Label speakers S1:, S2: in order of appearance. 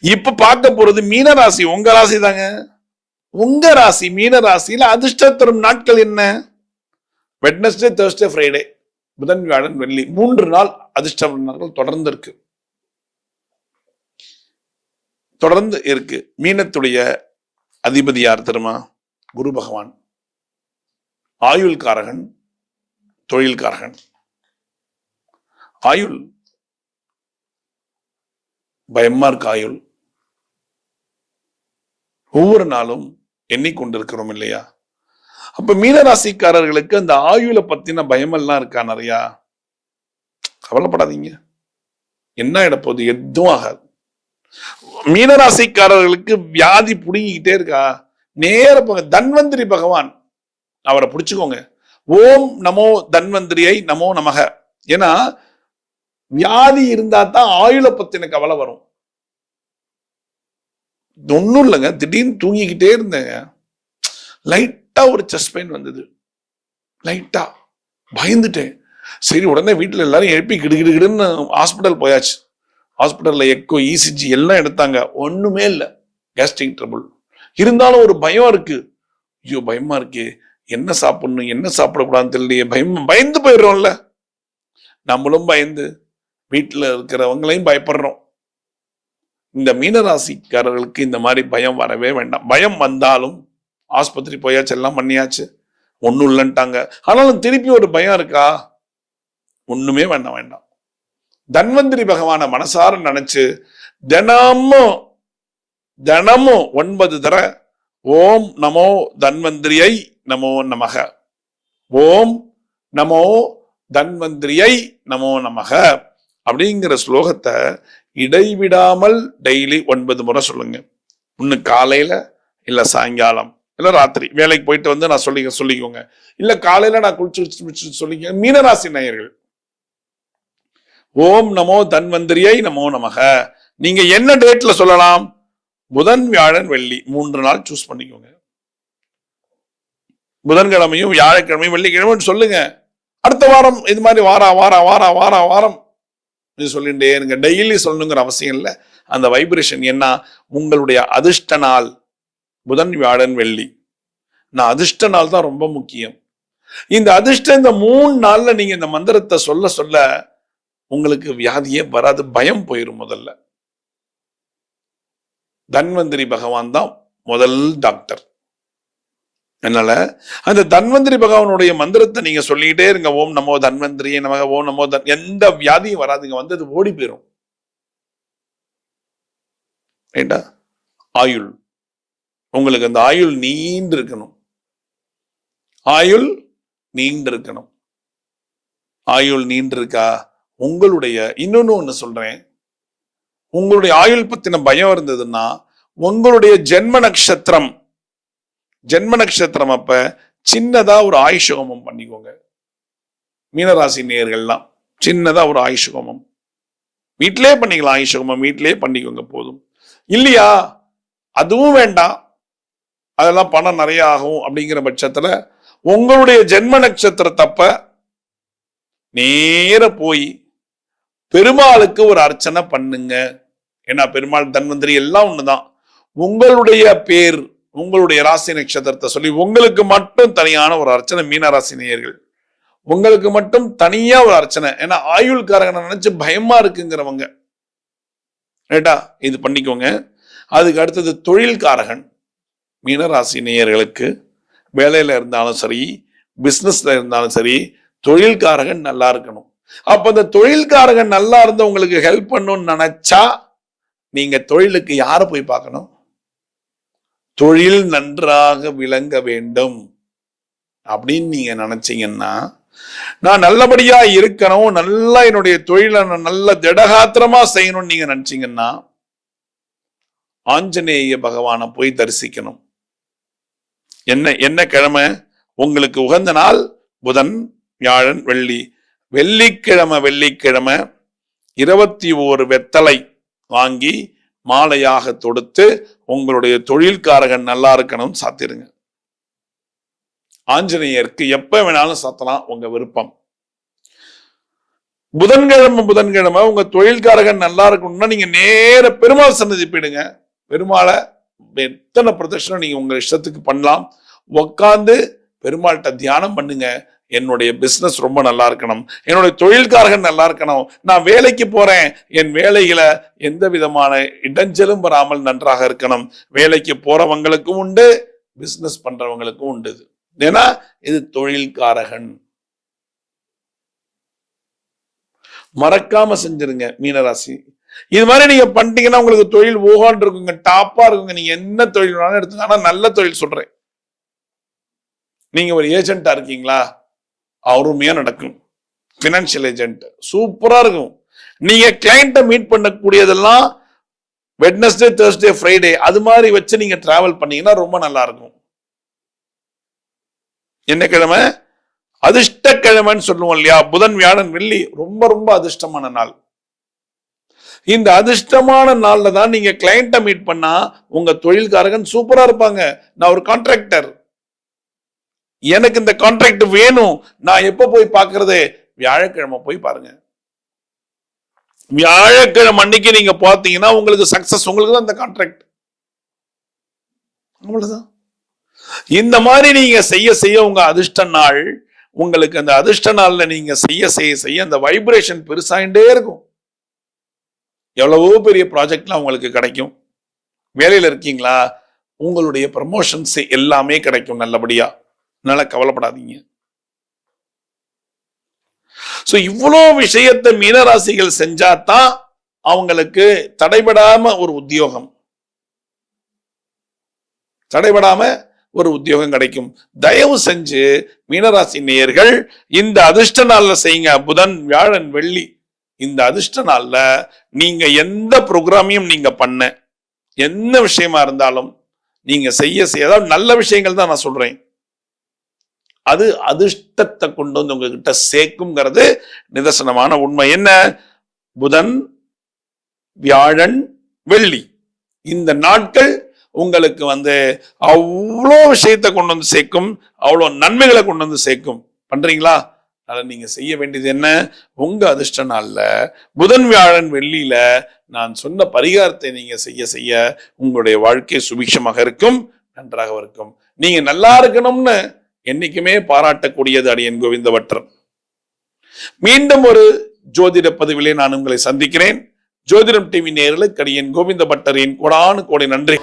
S1: இப்ப பார்க்க போறது மீன ராசி. உங்க ராசி தாங்க. உங்க ராசி மீன ராசியில அதிர்ஷ்ட தரும் நாட்கள் என்ன? வெட்னஸ்டே தேர்ஸ்டே ஃப்ரைடே புதன் வியாழன் வெள்ளி. மூன்று நாள் அதிர்ஷ்டம் நாட்கள் தொடர்ந்து இருக்கு. தொடர்ந்து இருக்கு. மீனத்துடைய அதிபதி யார் தெரியுமா? குரு பகவான். ஆயுள்காரகன் தொழில்காரகன். ஆயுள் பயமா இருக்கு ஆயுள். ஒவ்வொரு நாளும் எண்ணிக்கொண்டிருக்கிறோம் இல்லையா? அப்ப மீனராசிக்காரர்களுக்கு அந்த ஆயுளை பத்தின பயமெல்லாம் இருக்கா நிறையா? கவலைப்படாதீங்க. என்ன இடப்போகுது எதுவும் ஆகாது. மீனராசிக்காரர்களுக்கு வியாதி புடுங்கிக்கிட்டே இருக்கா? நேர போங்க. தன்வந்திரி பகவான் அவரை பிடிச்சுக்கோங்க. ஓம் நமோ தன்வந்திரியை நமோ நமக. ஏன்னா வியாதி இருந்தா தான் ஆயுளை பத்தின கவலை வரும். ஒன்றும் இல்லைங்க. திடீர்னு தூங்கிக்கிட்டே இருந்தேங்க. லைட்டா ஒரு செஸ்ட் பெயின் வந்தது. லைட்டா. பயந்துட்டேன். சரி உடனே வீட்டில் எல்லாரும் எழுப்பி கிடுகிடுகிடுன்னு ஹாஸ்பிட்டல் போயாச்சு. ஹாஸ்பிட்டல்ல எக்கோ இசிஜி எல்லாம் எடுத்தாங்க. ஒண்ணுமே இல்லை. கேஸ்ட்ரிக் ட்ரபிள் இருந்தாலும் ஒரு பயம் இருக்கு. ஐயோ பயமா இருக்கே. என்ன சாப்பிடணும் என்ன சாப்பிடக்கூடாதுன்னு தெரியலையே. பயம் பயந்து போயிடுறோம்ல. நம்மளும் பயந்து. வீட்டில் இருக்கிறவங்களையும் பயப்படுறோம். இந்த மீனராசிக்காரர்களுக்கு இந்த மாதிரி பயம் வரவே வேண்டாம். பயம் வந்தாலும் ஆஸ்பத்திரி போயாச்சு எல்லாம் பண்ணியாச்சு. ஒன்றும் இல்லைன்ட்டாங்க. ஆனாலும் திருப்பி ஒரு பயம் இருக்கா? ஒன்றுமே வேண்ட வேண்டாம். தன்வந்திரி பகவானை மனசார நினைச்சு தினமும் தினமும் ஒன்பது தர ஓம் நமோ தன்வந்திரியை நமோ நமக. ஓம் நமோ தன்வந்திரியை நமோ நமக. அப்படிங்கிற ஸ்லோகத்தை இடைவிடாமல் டெய்லி ஒன்பது முறை சொல்லுங்க. ஒன்று காலையில இல்ல சாயங்காலம் இல்ல ராத்திரி. வேலைக்கு போயிட்டு வந்து நான் சொல்லி சொல்லிக்கோங்க. இல்ல காலையில நான் குளிச்சு குளிச்சு சொல்லிக்க மீனராசி நேயர்கள். ஓம் நமோ தன்வந்திரியை நமோ நமக. நீங்க என்ன டேட்ல சொல்லலாம்? புதன் வியாழன் வெள்ளி. மூன்று நாள் சூஸ் பண்ணிக்கோங்க. புதன்கிழமையும் வியாழக்கிழமையும் வெள்ளிக்கிழமையும் சொல்லுங்க. அடுத்த வாரம் இது மாதிரி வாரா வாரா வாரா வாரா வாரம். சொல்லிட்டே இருங்க. டெய்லி சொல்லணுங்கிற அவசியம் இல்லை. அந்த வைப்ரேஷன் என்ன? உங்களுடைய அதிர்ஷ்ட நாள் புதன் வியாழன் வெள்ளி. நான் அதிர்ஷ்ட நாள் தான் ரொம்ப முக்கியம். இந்த அதிர்ஷ்டம் இந்த மூணு நாள்ல நீங்க இந்த மந்திரத்தை சொல்ல சொல்ல உங்களுக்கு வியாதியே வராது பயம் போயிடும் முதல்ல. தன்வந்திரி பகவான் தான் முதல் டாக்டர் அதனால அந்த தன்வந்திரி பகவானுடைய மந்திரத்தை நீங்க சொல்லிக்கிட்டே இருங்க. ஓம் நமோ தன்வந்திரியே நமக ஓம் நமோ தன் எந்த வியாதியும் வராதுங்க. வந்து அது ஓடி போயிடும் ரைட்டா? ஆயுள். உங்களுக்கு அந்த ஆயுள் நீண்டு இருக்கணும் ஆயுள் நீண்டு இருக்கணும் ஆயுள் நீண்டு இருக்கா உங்களுடைய இன்னொன்னு ஒண்ணு சொல்றேன். உங்களுடைய ஆயுள் பத்தின பயம் இருந்ததுன்னா உங்களுடைய ஜென்ம நட்சத்திரம் ஜென்ம நட்சத்திரம் அப்ப சின்னதா ஒரு ஆயுஷ ஹோமம் பண்ணிக்கோங்க. மீனராசி நேர்கள்லாம் சின்னதா ஒரு ஆயுஷ ஹோமம் வீட்டிலே பண்ணிக்கலாம் ஆயுஷ ஹோமம் வீட்டிலே பண்ணிக்கோங்க போதும். இல்லையா? அதுவும் வேண்டாம். அதெல்லாம் பணம் நிறைய ஆகும் அப்படிங்கிற பட்சத்துல உங்களுடைய ஜென்ம நட்சத்திரத்தப்ப நேர போய் பெருமாளுக்கு ஒரு அர்ச்சனை பண்ணுங்க. ஏன்னா பெருமாள் தன்வந்திரி எல்லாம் ஒண்ணுதான். உங்களுடைய பேர் உங்களுடைய ராசி நட்சத்திரத்தை சொல்லி உங்களுக்கு மட்டும் தனியான ஒரு அர்ச்சனை மீன ராசி நேயர்கள். உங்களுக்கு மட்டும் தனியா ஒரு அர்ச்சனை. ஏன்னா ஆயுள்காரகனை நினைச்சு பயமா இருக்குங்கிறவங்க. ரைட்டா இது பண்ணிக்கோங்க. அதுக்கு அடுத்தது தொழில்காரகன். மீனராசி நேயர்களுக்கு வேலையில இருந்தாலும் சரி பிஸ்னஸில் இருந்தாலும் சரி தொழில்காரகன் நல்லா இருக்கணும். அப்ப அந்த தொழில்காரகன் நல்லா இருந்து உங்களுக்கு ஹெல்ப் பண்ணணும்னு நினைச்சா நீங்க தொழிலுக்கு யாரை போய் பார்க்கணும்? தொழில் நன்றாக விளங்க வேண்டும் அப்படின்னு நீங்க நினைச்சீங்கன்னா நான் நல்லபடியா இருக்கணும் நல்லா என்னுடைய தொழிலை நல்ல திடகாத்திரமா செய்யணும்னு நீங்க நினைச்சீங்கன்னா ஆஞ்சநேய பகவானை போய் தரிசிக்கணும். என்ன என்ன கிழமை? உங்களுக்கு உகந்த நாள் புதன் வியாழன் வெள்ளி. வெள்ளிக்கிழமை வெள்ளிக்கிழமை இருபத்தி ஓரு வெத்தலை வாங்கி மாலையாக தொடுத்து உங்களுடைய தொழில்காரகன் நல்லா இருக்கணும் சாத்திருங்க. ஆஞ்சநேயருக்கு எப்ப வேணாலும் சாத்தலாம் உங்க விருப்பம். புதன்கிழமை புதன்கிழமை உங்க தொழில்காரகன் நல்லா இருக்கணும்னா நீங்க நேர பெருமாள் சன்னதி போயிடுங்க. பெருமாளை எத்தனை பிரதட்சணம் நீங்க உங்க இஷ்டத்துக்கு பண்ணலாம். உக்காந்து பெருமாள்கிட்ட தியானம் பண்ணுங்க. என்னுடைய பிஸ்னஸ் ரொம்ப நல்லா இருக்கணும். என்னுடைய தொழில்காரகன் நல்லா இருக்கணும். நான் வேலைக்கு போறேன். என் வேலையில எந்த விதமான இடைஞ்சலும் வராமல் நன்றாக இருக்கணும். வேலைக்கு போறவங்களுக்கும் உண்டு பிஸ்னஸ் பண்றவங்களுக்கும் உண்டு ஏன்னா இது தொழில்காரகன். மறக்காம செஞ்சிருங்க மீனராசி. இது மாதிரி நீங்க பண்ணிட்டீங்கன்னா உங்களுக்கு தொழில் ஓகான் இருக்குங்க டாப்பா இருக்குங்க. நீங்க என்ன தொழில் வேணாலும் எடுத்து ஆனா நல்ல தொழில் சொல்றேன். நீங்க ஒரு ஏஜென்ட்டா இருக்கீங்களா? அருமையா நடக்கும். பினான்சியல் ஏஜென்ட் சூப்பரா இருக்கும். நீங்க கிளைண்ட்டை மீட் பண்ணக்கூடியதெல்லாம் வெட்னஸ்டே தேர்ஸ்டே ஃப்ரைடே அது மாதிரி வச்சு நீங்க டிராவல் பண்ணீங்கன்னா ரொம்ப நல்லா இருக்கும். என்ன கிழமை அதிர்ஷ்ட கிழமைன்னு சொல்லுவோம் இல்லையா? புதன் வியாழன் வெள்ளி ரொம்ப ரொம்ப அதிர்ஷ்டமான நாள். இந்த அதிர்ஷ்டமான நாள்ல தான் நீங்க கிளைண்ட்டை மீட் பண்ணா உங்க தொழில்காரகன் சூப்பரா இருப்பாங்க. நான் ஒரு கான்ட்ராக்டர் எனக்கு இந்த கான்ட்ராக்ட் வேணும். நான் எப்ப போய் பார்க்கறது? வியாழக்கிழமை போய் பாருங்க. வியாழக்கிழமை அன்னைக்கு நீங்க பார்த்தீங்கன்னா உங்களுக்கு சக்சஸ் உங்களுக்கு தான் இந்த கான்ட்ராக்ட் அவ்வளவுதான். இந்த மாதிரி நீங்க செய்ய செய்ய உங்க அதிர்ஷ்ட நாள் உங்களுக்கு அந்த அதிர்ஷ்ட நாள்ல நீங்க செய்ய செய்ய செய்ய அந்த வைப்ரேஷன் பெருசாயிட்டே இருக்கும். எவ்வளவோ பெரிய ப்ராஜெக்ட்லாம் உங்களுக்கு கிடைக்கும். வேலையில இருக்கீங்களா? உங்களுடைய ப்ரமோஷன்ஸ் எல்லாமே கிடைக்கும் நல்லபடியா. அதனால கவலைப்படாதீங்க. சோ இவ்வளோ விஷயத்தை மீனராசிகள் செஞ்சாதான் அவங்களுக்கு தடைபடாம ஒரு உத்தியோகம். தடைபடாம ஒரு உத்தியோகம் கிடைக்கும். தயவு செஞ்சு மீனராசி நேயர்கள் இந்த அதிர்ஷ்ட நாள்ல செய்யுங்க. புதன் வியாழன் வெள்ளி. இந்த அதிர்ஷ்ட நாள்ல நீங்க எந்த ப்ரோக்ராமையும் நீங்க பண்ண என்ன விஷயமா இருந்தாலும் நீங்க செய்ய செய்ய அதாவது நல்ல விஷயங்கள் தான் நான் சொல்றேன். அது அதிர்ஷ்டத்தை கொண்டு வந்து உங்ககிட்ட சேர்க்குங்கிறது நிதர்சனமான உண்மை. என்ன? புதன் வியாழன் வெள்ளி. இந்த நாட்கள் உங்களுக்கு வந்து அவ்வளோ விஷயத்தை கொண்டு வந்து சேர்க்கும் அவ்வளோ நன்மைகளை கொண்டு வந்து சேர்க்கும். பண்றீங்களா? அதில் நீங்க செய்ய வேண்டியது என்ன? உங்க அதிர்ஷ்ட நாள்ல புதன் வியாழன் வெள்ளியில நான் சொன்ன பரிகாரத்தை நீங்க செய்ய செய்ய உங்களுடைய வாழ்க்கை சுபிக்ஷமாக இருக்கும் நன்றாக இருக்கும். நீங்க நல்லா இருக்கணும்னு என்னைக்குமே பாராட்டக்கூடியது அடியன் கோவிந்தவற்றன் மீண்டும் ஒரு ஜோதிட பதிவிலே நான் உங்களை சந்திக்கிறேன். ஜோதிடம் டிவி நேரலுக்கு அடியன் கோவிந்த பட்டரின் கொடானு கோடி நன்றி.